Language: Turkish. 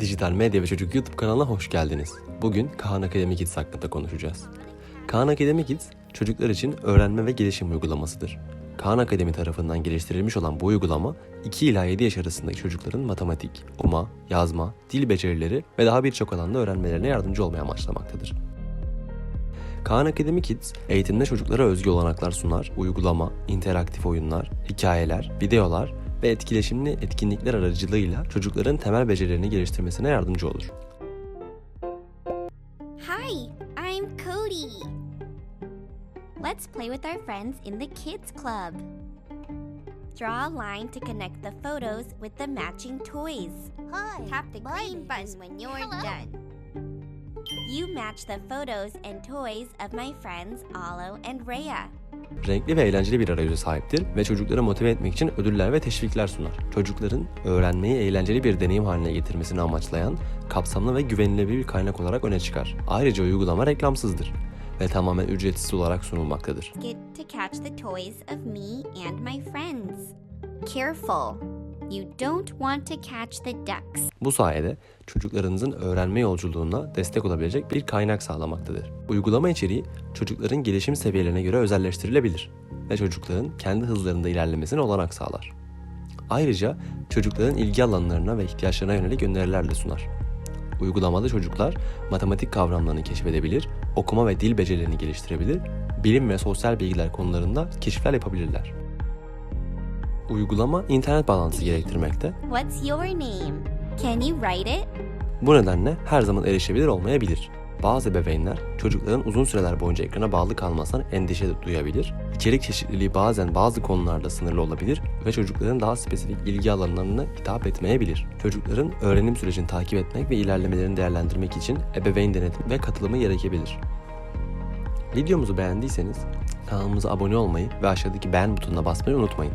Dijital Medya ve Çocuk YouTube kanalına hoş geldiniz. Bugün Kaan Akademi Kids hakkında konuşacağız. Kaan Akademi Kids, çocuklar için öğrenme ve gelişim uygulamasıdır. Kaan Akademi tarafından geliştirilmiş olan bu uygulama 2 ila 7 yaş arasındaki çocukların matematik, okuma, yazma, dil becerileri ve daha birçok alanda öğrenmelerine yardımcı olmaya amaçlamaktadır. Kaan Akademi Kids, eğitimde çocuklara özgü olanaklar sunar, uygulama, interaktif oyunlar, hikayeler, videolar ve etkileşimli etkinlikler aracılığıyla çocukların temel becerilerini geliştirmesine yardımcı olur. Hi, I'm Cody. Let's play with our friends in the Kids Club. Draw a line to connect the photos with the matching toys. Hi. Tap the green button when you're Hello. done. You match the photos and toys of my friends Alo and Rhea. Renkli ve eğlenceli bir arayüze sahiptir ve çocukları motive etmek için ödüller ve teşvikler sunar. Çocukların öğrenmeyi eğlenceli bir deneyim haline getirmesini amaçlayan kapsamlı ve güvenilir bir kaynak olarak öne çıkar. Ayrıca uygulama reklamsızdır ve tamamen ücretsiz olarak sunulmaktadır. Get to catch the toys of me and my friends. Careful. You don't want to catch the ducks. Bu sayede çocuklarınızın öğrenme yolculuğuna destek olabilecek bir kaynak sağlamaktadır. Uygulama içeriği çocukların gelişim seviyelerine göre özelleştirilebilir ve çocukların kendi hızlarında ilerlemesine olanak sağlar. Ayrıca çocukların ilgi alanlarına ve ihtiyaçlarına yönelik öneriler de sunar. Uygulamada çocuklar matematik kavramlarını keşfedebilir, okuma ve dil becerilerini geliştirebilir, bilim ve sosyal bilgiler konularında keşifler yapabilirler. Uygulama internet bağlantısı gerektirmekte What's your name? Can you write it? Bu nedenle her zaman erişebilir olmayabilir. Bazı ebeveynler çocukların uzun süreler boyunca ekrana bağlı kalmasından endişe duyabilir. İçerik çeşitliliği bazen bazı konularda sınırlı olabilir ve çocukların daha spesifik ilgi alanlarına hitap etmeyebilir. Çocukların öğrenim sürecini takip etmek ve ilerlemelerini değerlendirmek için ebeveyn denetimi ve katılımı gerekebilir. Videomuzu beğendiyseniz kanalımıza abone olmayı ve aşağıdaki beğen butonuna basmayı unutmayın.